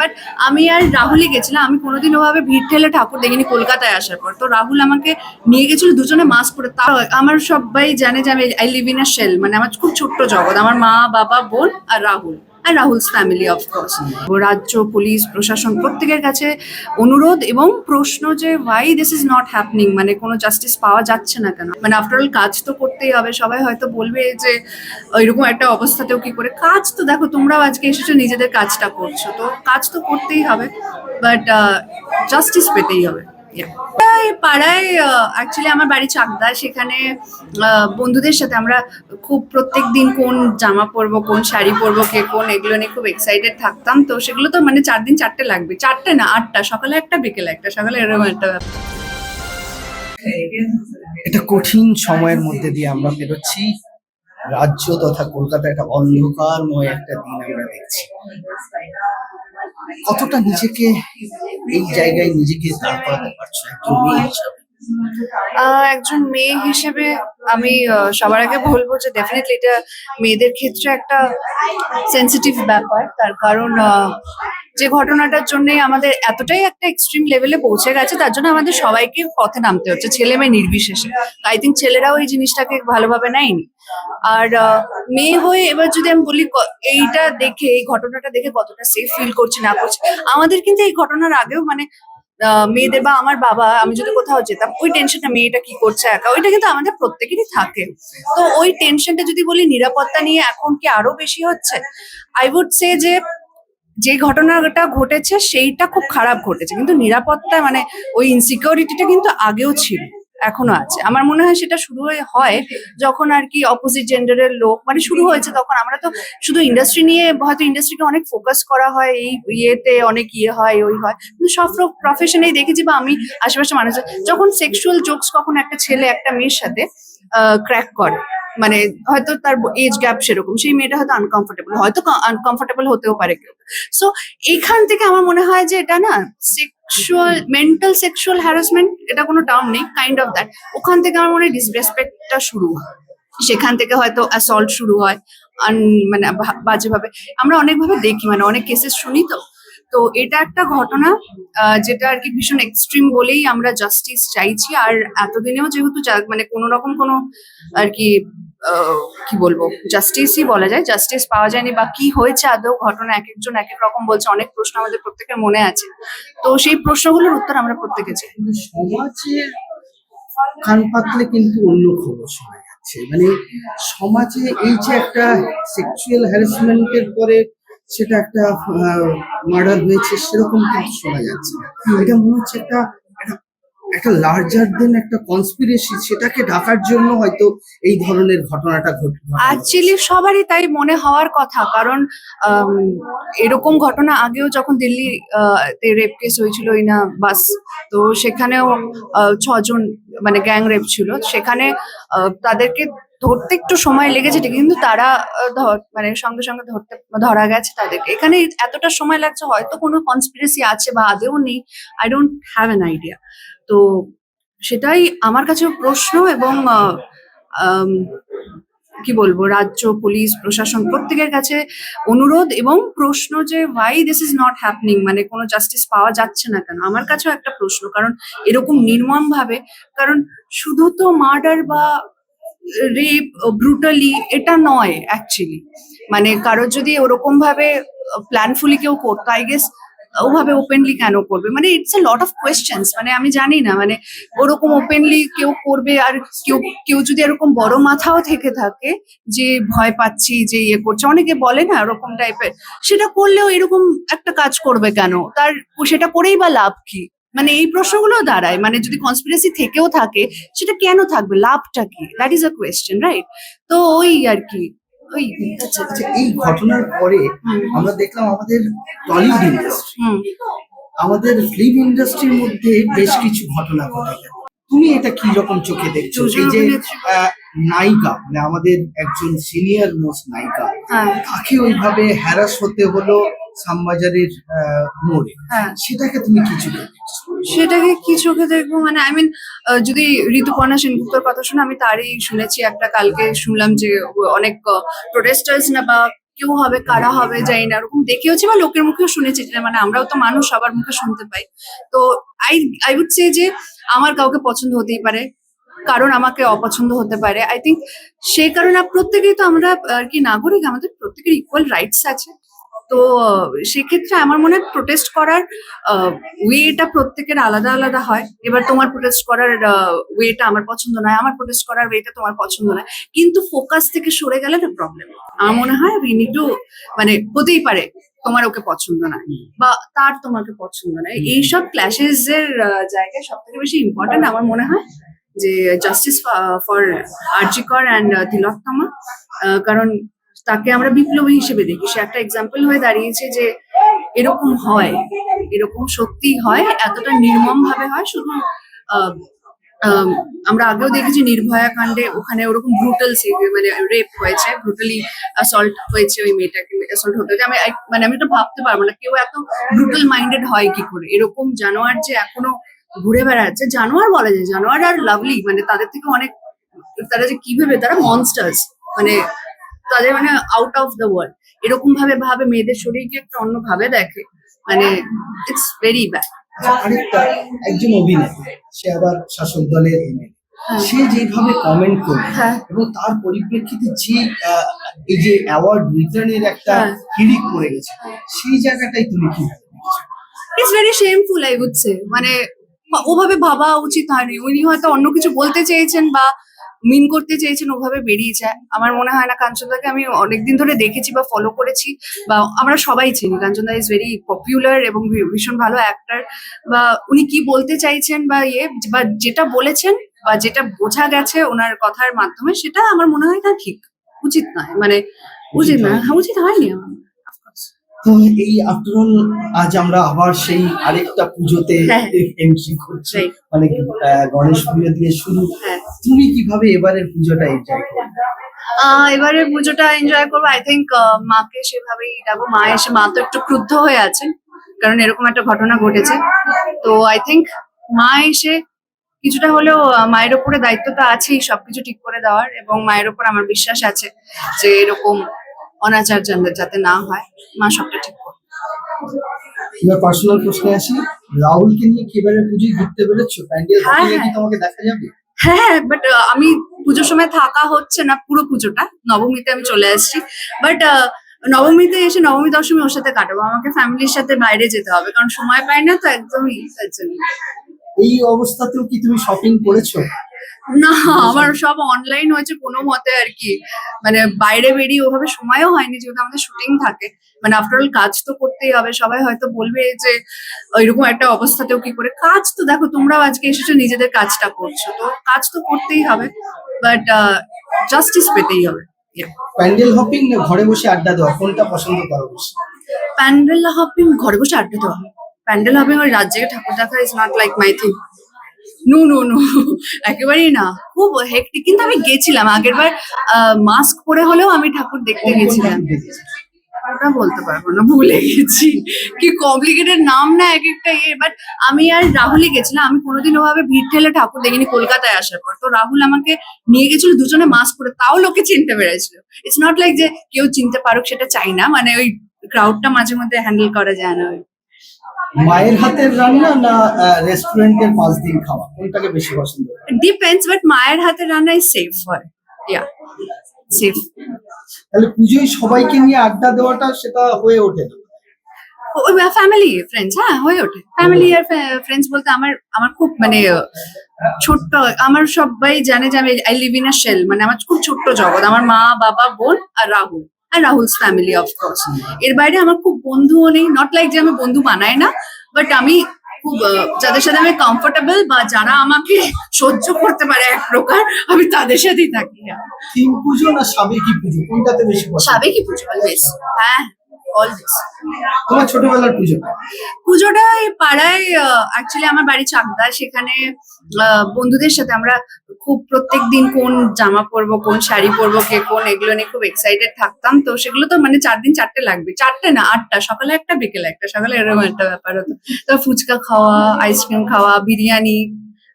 But আমি আর রাহুলই গেছিলাম, আমি কোনোদিন ওভাবে ভিড় ঠেলে ঠাকুর দেখিনি কলকাতায় আসার পর। তো রাহুল আমাকে নিয়ে গেছিল দুজনে মাস্ক পরে তা আমার সবাই জানে যে আমি I live in a shell মানে আমার খুব ছোট্ট জগৎ, আমার মা, বাবা, বোন আর রাহুল। আর রাহুলস ফ্যামিলি অফকোর্স রাজ্য, পুলিশ, প্রশাসন প্রত্যেকের কাছে অনুরোধ এবং প্রশ্ন যে why this is not happening মানে কোনো জাস্টিস পাওয়া যাচ্ছে না কেন? মানে আফটার অল কাজ তো করতেই হবে, সবাই হয়তো বলবে যে এরকম একটা অবস্থাতেও কি করে? কাজ তো দেখো, তোমরাও আজকে এসেছ, নিজেদের কাজটা করছ। তো কাজ তো করতেই হবে বাট জাস্টিস পেতেই হবে। পাড়ায় অ্যাকচুয়ালি আমার বাড়ি চাকদা, সেখানে বন্ধুদের সাথে আমরা খুব প্রত্যেক দিন কোন জামা পরবো, কোন শাড়ি পরবো, কে কোন, এগুলো নিয়ে খুব এক্সাইটেড থাকতাম। তো সেগুলো তো মানে চার দিন চারটে লাগবে। চারটে না, আটটা, সকালে একটা, বিকেলে একটা, সকালে এরকম একটা এটা কঠিন সময়ের মধ্যে দিয়ে আমরা পেরোচ্ছি রাজ্য তথা কলকাতা একটা অন্ধকারময় একটা দিন আমরা দেখছি। কতটা নিজেকে এই জায়গায় নিজেকে দাঁড় করাতে পারছ একজন মেয়ে হিসাবে? আহ, একজন মেয়ে হিসেবে আমি সবার আগে বলব যে ডেফিনেটলি এটা মেয়েদের ক্ষেত্রে একটা সেন্সিটিভ ব্যাপার। তার কারণ আহ, যে ঘটনাটার জন্য আমাদের এতটাই একটা এক্সট্রিম লেভেলে পৌঁছে গেছে, তার জন্য আমাদের সবাইকে পথে নামতে হচ্ছে, ছেলে মেয়ে নির্বিশেষে। আই থিঙ্ক ছেলেরাও এই জিনিসটাকে ভালোভাবে নেয়নি। আর মেয়ে হয়ে এবার যদি আমি বলি এইটা দেখে, এই ঘটনাটা দেখে কতটা সেফ ফিল করছি, না করছি, আমাদের কিন্তু এই ঘটনার আগেও মানে মেয়েদের বা আমার বাবা, আমি যদি কোথাও যেতাম, ওই টেনশনটা মেয়েটা কি করছে একা, ওইটা কিন্তু আমাদের প্রত্যেকেরই থাকে। তো ওই টেনশনটা যদি বলি, নিরাপত্তা নিয়ে এখন কি আরও বেশি হচ্ছে? আই উড সে যে যে ঘটনাটা ঘটেছে সেইটা খুব খারাপ ঘটেছে। কিন্তু নিরাপত্তা মানে ওই ইনসিকিউরিটিটা কিন্তু আগেও ছিল, এখনও আছে। আমার মনে হয় সেটা শুরু হয়ে- যখন আর কি অপোজিট জেন্ডারের লোক মানে শুরু হয়েছে তখন। আমরা তো শুধু ইন্ডাস্ট্রি নিয়ে হয়তো ইন্ডাস্ট্রিকে অনেক ফোকাস করা হয়, এই ইয়েতে অনেক ইয়ে হয়, ওই হয়। কিন্তু সব প্রফেশনেই দেখেছি বা আমি আশেপাশে মানুষ যখন সেক্সুয়াল জোকস কখন একটা ছেলে একটা মেয়ের সাথে ক্র্যাক করে মানে হয়তো তার এজ গ্যাপ সেরকম, সেই মেয়েটা হয়তো আনকমফোর্টেবল হয়তো আনকমফোর্টেবল হতেও পারে কেউ। সো এইখান থেকে আমার মনে হয় যে এটা না সেক্সুয়াল মেন্টাল সেক্সুয়াল হ্যারাসমেন্ট এটা কোনো টার্ম নেই কাইন্ড অফ দ্যাট ওখান থেকে আমার মনে হয় ডিসরেসপেক্টটা শুরু হয়। সেখান থেকে হয়তো অ্যাসল্ট শুরু হয় মানে বাজেভাবে। আমরা অনেকভাবে দেখি মানে অনেক কেসেস শুনি তো। তো এটা একটা ঘটনা যেটা আর কি ভীষণ এক্সট্রিম বলেই আমরা জাস্টিস চাইছি। আর এতদিনেও যেহেতু মানে কোনো রকম কোনো আর কি কি বলব জাস্টিসই বলা যায় জাস্টিস পাওয়া যায়নি বা কি হয়েছে আদৌ ঘটনা এক একজন এক এক রকম বলছে, অনেক প্রশ্ন আমাদের প্রত্যেকের মনে আছে। তো সেই প্রশ্নগুলোর উত্তর আমরা প্রত্যেকে চাই। সমাজের কান পাতলে কিন্তু অন্য খবর শোনা যাচ্ছে। মানে সমাজে এই যে একটা সেক্সুয়াল হ্যারাসমেন্টের পরে সেটা একটা মার্ডার হয়েছে, সেরকম কিন্তু শোনা যাচ্ছে। এটা মনে হচ্ছে একটা, একটা- লার্জার দেন একটা কনস্পিরেসি সেটাকে ঢাকার জন্য হয়তো এই ধরনের ঘটনাটা ঘটে অ্যাকচুয়ালি সবারই তাই মনে হওয়ার কথা। কারণ এরকম ঘটনা আগেও যখন দিল্লি রেপ কেস হয়েছিল ওই না বাস, তো সেখানেও ছজন মানে গ্যাং রেপ ছিল। সেখানে তাদেরকে ধরতে একটু সময় লেগেছে ঠিকই, কিন্তু তারা মানে সঙ্গে সঙ্গে ধরতে ধরা গেছে তাদেরকে। এখানে এতটা সময় লাগছে হয়তো কোনো কনস্পিরেসি আছে বা আদেও নেই I don't have an idea তো সেটাই আমার কাছে প্রশ্ন এবং কি বলব রাজ্য পুলিশ প্রশাসন প্রত্যেকের কাছে অনুরোধ এবং প্রশ্ন যে why this is not happening মানে কোনো জাস্টিস পাওয়া যাচ্ছে না কেন? আমার কাছেও একটা প্রশ্ন কারণ এরকম নির্মম ভাবে কারণ শুধু তো মার্ডার বা রেপ ব্রুটালি এটা নয় অ্যাকচুয়ালি মানে কারোর যদি ওরকম ভাবে প্ল্যানফুলি কেউ করতো আই গেস ওভাবে ওপেনলি কেন করবে? মানে it's a lot of questions মানে আমি জানি না মানে ওরকম ওপেনলি কেউ করবে আর কেউ কেউ যদি এরকম বড় মাথাও থেকে থাকে যে ভয় পাচ্ছি, যে ইয়ে করছে, অনেকে বলে না এরকম টাইপের সেটা করলেও এরকম একটা কাজ করবে কেন? তার, সেটা করেই বা লাভ কি? মানে এই প্রশ্নগুলো দাঁড়ায়। মানে যদি কনস্পিরেসি থেকেও থাকে সেটা কেন থাকবে? লাভটা কি? That is a question right তো ওই আর কি। ওই আচ্ছা আচ্ছা এই ঘটনার পরে আমরা দেখলাম আমাদের টলিউড ইন্ডাস্ট্রি আমাদের ফিল্ম ইন্ডাস্ট্রির মধ্যে বেশ কিছু ঘটনা ঘটে গেল। তুমি এটা কি রকম চোখে দেখছ? এই যে নায়িকা মানে আমাদের একজন সিনিয়র মোস্ট নায়িকা হ্যাঁ। তাকে ওইভাবে হ্যারাস হতে হলো শ্যামবাজারের আহ, মোড়ে হ্যাঁ। সেটাকে তুমি কি চোখে সেটাকে কি চোখে দেখব? মানে আই মিন যদি ঋতুপর্ণা সেনগুপ্তর কথা শুনে আমি তারই শুনেছি একটা কালকে শুনলাম যে অনেক প্রোটেস্টার্স না বা কেউ হবে কারা হবে জানি না ওরকম দেখেওছি বা লোকের মুখেও শুনেছি মানে আমরাও তো মানুষ সবার মুখে শুনতে পাই। তো আই আই উড সে যে আমার কাউকে পছন্দ হতেই পারে কারণ আমাকে অপছন্দ হতে পারে। আই থিঙ্ক সেই কারণে প্রত্যেকেই তো আমরা আর কি নাগরিক আমাদের প্রত্যেকের ইকুয়াল রাইটস আছে। তো সেক্ষেত্রে আমার মনে হয় প্রোটেস্ট করার ওয়েটা প্রত্যেকের আলাদা আলাদা হয়। এবার তোমার প্রোটেস্ট করার ওয়েটা আমার পছন্দ নয় আমার প্রোটেস্ট করার ওয়েটা তোমার পছন্দ নয়। কিন্তু ফোকাস থেকে সরে গেলে না প্রবলেম আমার মনে হয় উই নিড টু মানে হতেই পারে তোমার ওকে পছন্দ নয় বা তার তোমাকে পছন্দ নয় এইসব ক্ল্যাশেস এর জায়গায় সব থেকে বেশি ইম্পর্টেন্ট আমার মনে হয় যে justice for RG Kar and Tilottama ah, কারণ তাকে আমরা বিপ্লবী হিসেবে দেখি। সে একটা এক্সাম্পল হয়ে দাঁড়িয়েছে যে এরকম হয়, এরকম সত্যি হয়, এতটা নির্মম ভাবে হয়, শুধু আমরা আগেও দেখেছি নির্ভয়া কাণ্ডে ওখানে ওরকম ব্রুটাল মানে রেপ হয়েছে ব্রুটালি অ্যাসল্ট হয়েছে ওই মেয়েটাকে অ্যাসল্ট হতে হয়েছে আমি মানে আমি তো ভাবতে পারব না, কেউ এত ব্রুটাল মাইন্ডেড হয় কি করে? এরকম জানোয়ার যে এখনও ঘুরে বেড়াচ্ছে, জানোয়ার বলা যায়, জানোয়ার আর লাভলি মানে তাদের থেকে অনেক, তারা যে কীভাবে তারা মনস্টার্স মানে তাদের মানে আউট অফ দ্য ওয়ার্ল্ড এরকম ভাবে ভাবে মেয়েদের শরীরকে একটা অন্য ভাবে দেখে। মানে ইটস ভেরি ব্যাড একজন অভিনেতা সে আবার শাসক দলের এমএলএ। হ্যাঁ। সে যেভাবে কমেন্ট করবে হ্যাঁ। এবং তার পরিপ্রেক্ষিতে যে এই যে অ্যাওয়ার্ড রিটার্নের একটা হ্যাঁ। হিড়িক পড়ে গেছে সেই জায়গাটাই তুমি কি it's very shameful I would say মানে ওভাবে ভাবা উচিত হয়নি। উনি হয়তো অন্য কিছু বলতে চেয়েছেন বা মিন করতে চেয়েছেন, ওভাবে বেরিয়ে যায়। আমার মনে হয় না, কাঞ্চনদাকে আমি অনেকদিন ধরে দেখেছি বা ফলো করেছি বা আমরা সবাই চিনি। কাঞ্চনদা ইজ ভেরি পপুলার এবং ভীষণ ভালো অ্যাক্টার বা উনি কি বলতে চাইছেন বা ইয়ে বা যেটা বলেছেন বা যেটা বোঝা গেছে ওনার কথার মাধ্যমে, সেটা আমার মনে হয় না ঠিক। উচিত নয়। মানে উচিত না, উচিত হয়নি আমার। এই আফটার অল আজ আমরা আবার সেই আরেকটা পুজোতে হ্যাঁ। এন্ট্রি করছি। মানে গণেশ পুজো দিয়ে শুরু। হ্যাঁ। তুমি কীভাবে এবারের পুজোটা এনজয় করবে আহ এবারে পুজোটা এনজয় করব। আই থিঙ্ক মাকে সেভাবেই যাব মা এসে মা তো একটু ক্রুদ্ধ হয়ে আছেন কারণ এরকম একটা ঘটনা ঘটেছে। তো আই থিঙ্ক মা এসে কিছুটা হলেও মায়ের ওপরে দায়িত্ব তো আছেই সবকিছু ঠিক করে দেওয়ার এবং মায়ের ওপর আমার বিশ্বাস আছে যে এরকম অনাচার যাতে- না হয় মা সবটা ঠিক করবে এবার পার্সোনাল প্রশ্নে আসি রাহুলকে নিয়ে কি এবারে পুজোয় ঘুরতে প্যান্ডেল হ্যাঁ, কি হ্যাঁ। তোমাকে দেখা যাবে? হ্যাঁ বাট আমি পুজোর সময় থাকা হচ্ছে না পুরো পুজোটা। নবমীতে আমি চলে আসছি। বাট নবমীতে এসে নবমী দশমী ওর সাথে কাটাবো। আমাকে ফ্যামিলির সাথে বাইরে যেতে হবে কারণ সময় পাই না তো একদমই এই অবস্থাতেও কি তুমি শপিং করেছ? না আমার সব অনলাইন হয়েছে কোনো মতে আর কি। মানে বাইরে বেরিয়ে ওভাবে সময়ও হয়নি যেহেতু আমাদের শুটিং থাকে। মানে আফটার কাজ তো করতেই হবে সবাই হয়তো বলবে যে এরকম একটা অবস্থাতেও কি করে? কাজ তো দেখো তোমরাও আজকে এসেছ নিজেদের কাজটা করছ। তো কাজ তো করতেই হবে বাট জাস্টিস পেতেই হবে। প্যান্ডেল হপিং না ঘরে বসে আড্ডা দেওয়া? কোনটা পছন্দ করো বেশি? প্যান্ডেল হপিং ঘরে বসে আড্ডা দেওয়া। প্যান্ডেল হপিং ওই রাজ্যে ঠাকুর দেখা is not like my thing no no no একেবারেই না। খুব হেক্টিক কিন্তু আমি গেছিলাম। আগের বার মাস্ক পরে হলেও আমি ঠাকুর দেখতে গেছিলাম। ওটা বলতে পারব না ভুলে গেছি। কি কমপ্লিকেটেড নাম না এক একটা ইয়ে বাট আমি আর রাহুলই গেছিলাম। আমি কোনোদিন ওভাবে ভিড় ঠেলে ঠাকুর দেখিনি কলকাতায় আসার পর। তো রাহুল আমাকে নিয়ে গেছিল দুজনে মাস্ক পরে। তাও লোকে চিনতে পেরেছিল। ইটস নট লাইক যে কেউ চিনতে পারুক সেটা চাই না। মানে ওই ক্রাউডটা মাঝে মধ্যে হ্যান্ডেল করা যায় না ওই। মায়ের হাতের রান্না না রেস্টুরেন্টের পাঁচ দিন খাওয়া? কোনটাকে বেশি পছন্দ ডিপেন্ডস বাট মায়ের হাতে রান্নাই সেফ হয়। ইয়া সেফ তাহলে পুজোয় সবাইকে নিয়ে আড্ডা দেওয়াটা সেটা হয়ে ওঠে না? ফ্যামিলি ফ্রেন্ডস হ্যাঁ হয়ে ওঠে। ফ্যামিলি আর ফ্রেন্ডস বলতে আমার আমার খুব মানে ছোট্ট আমার সবাই জানে যে আমি I live in a shell মানে আমার খুব ছোট্ট জগৎ। আমার মা বাবা বোন আর রাহুল। আর রাহুলস ফ্যামিলি অফকোর্স এর বাইরে আমার খুব বন্ধুও নেই নট লাইক যে আমি বন্ধু বানাই না বাট আমি খুব যাদের সাথে আমি কমফোর্টেবল বা যারা আমাকে সহ্য করতে পারে এক প্রকার আমি তাদের সাথেই থাকি। থিম পুজো না সাবেকি পুজো? কোনটাতে বেশি সাবেকি পুজো? হ্যাঁ। অলওয়েজ তোমার ছোটবেলার পুজো? পুজোটা পাড়ায় অ্যাকচুয়ালি আমার বাড়ি চাকদা সেখানে বন্ধুদের সাথে আমরা খুব প্রত্যেক দিন কোন জামা পরবো কোন শাড়ি পরবো কে কোন এগুলো নিয়ে খুব এক্সাইটেড থাকতাম। তো সেগুলো তো মানে চার দিন চারটে লাগবে। চারটে না আটটা সকালে একটা বিকেলে একটা সকালে এরকম একটা ব্যাপার হতো। তো ফুচকা খাওয়া আইসক্রিম খাওয়া বিরিয়ানি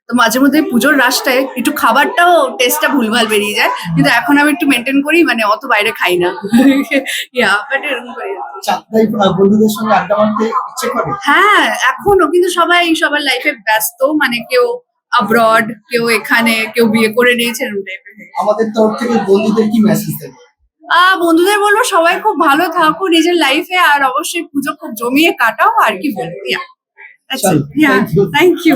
তো মাঝে মধ্যে পুজোর রাসটায় একটু খাবারটাও টেস্টটা ভুলভাল বেরিয়ে যায়। কিন্তু এখন আমি একটু মেনটেন করি মানে অত বাইরে খাই না। ইয়া বাট এরকম করি বন্ধুদের সঙ্গে আড্ডা মারতে ইচ্ছে করে? হ্যাঁ এখনও কিন্তু সবাই সবার লাইফে ব্যস্ত মানে কেউ আব্রড কেউ এখানে কেউ বিয়ে করে নিয়েছে এরকম টাইপের আমাদের তরফ থেকে বন্ধুদের কি মেসেজ দেবে? আহ বন্ধুদের বলব সবাই খুব ভালো থাকো নিজের লাইফে আর অবশ্যই পুজো খুব জমিয়ে কাটাও আর কি বলব you. Thank you